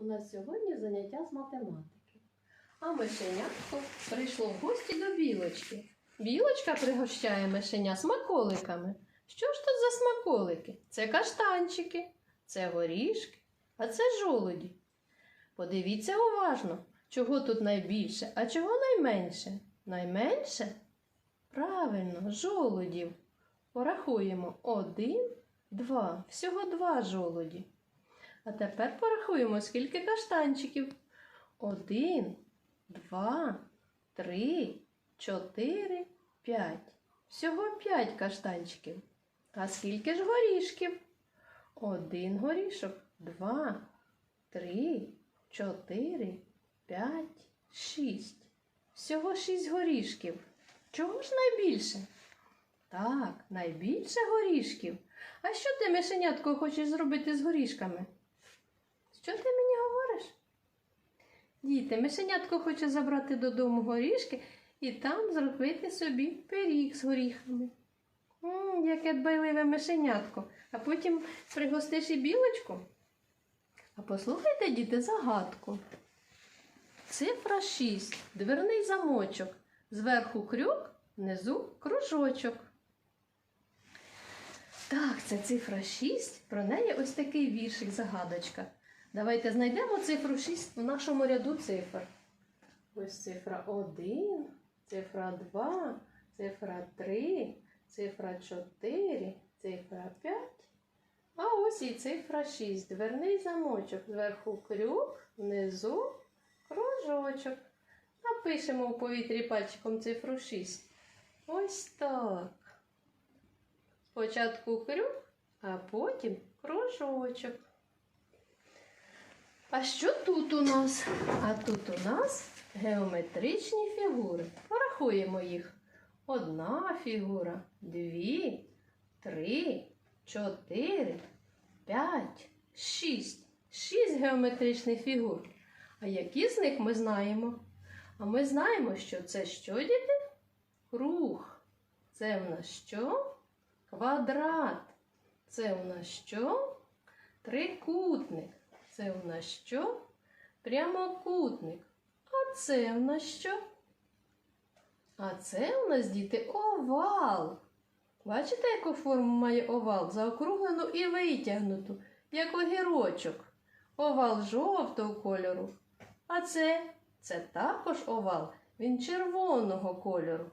У нас сьогодні заняття з математики. А мишенятко прийшло в гості до білочки. Білочка пригощає мишеня смаколиками. Що ж тут за смаколики? Це каштанчики, це горішки, а це жолуді. Подивіться уважно, чого тут найбільше, а чого найменше. Найменше? Правильно, жолудів. Порахуємо один, два. Всього два жолуді. А тепер порахуємо, скільки каштанчиків. Один, два, три, чотири, п'ять. Всього п'ять каштанчиків. А скільки ж горішків? Один горішок, два, три, чотири, п'ять, шість. Всього шість горішків. Чого ж найбільше? Так, найбільше горішків. А що ти, мишенятко, хочеш зробити з горішками? Що ти мені говориш? Діти, мишенятко хоче забрати додому горішки і там зробити собі пиріг з горіхами. М, яке дбайливе мишенятко. А потім пригостиш і білочку. А послухайте, діти, загадку. Цифра 6. Дверний замочок. Зверху крюк, внизу кружочок. Так, це цифра 6. Про неї ось такий віршик загадочка. Давайте знайдемо цифру 6 в нашому ряду цифр. Ось цифра 1, цифра 2, цифра 3, цифра 4, цифра 5. А ось і цифра 6. Дверний замочок. Зверху крюк, внизу кружочок. Напишемо у повітрі пальчиком цифру 6. Ось так. Спочатку крюк, а потім кружочок. А що тут у нас? А тут у нас геометричні фігури. Порахуємо їх. Одна фігура, дві, три, чотири, п'ять, шість. Шість геометричних фігур. А які з них ми знаємо? А ми знаємо, що це що, діти? Круг. Це в нас що? Квадрат. Це у нас що? Трикутник. Це у нас що? Прямокутник. А це у нас що? А це у нас, діти, овал. Бачите, яку форму має овал? Заокруглену і витягнуту, як огірочок. Овал жовтого кольору. А це, це також овал. Він червоного кольору.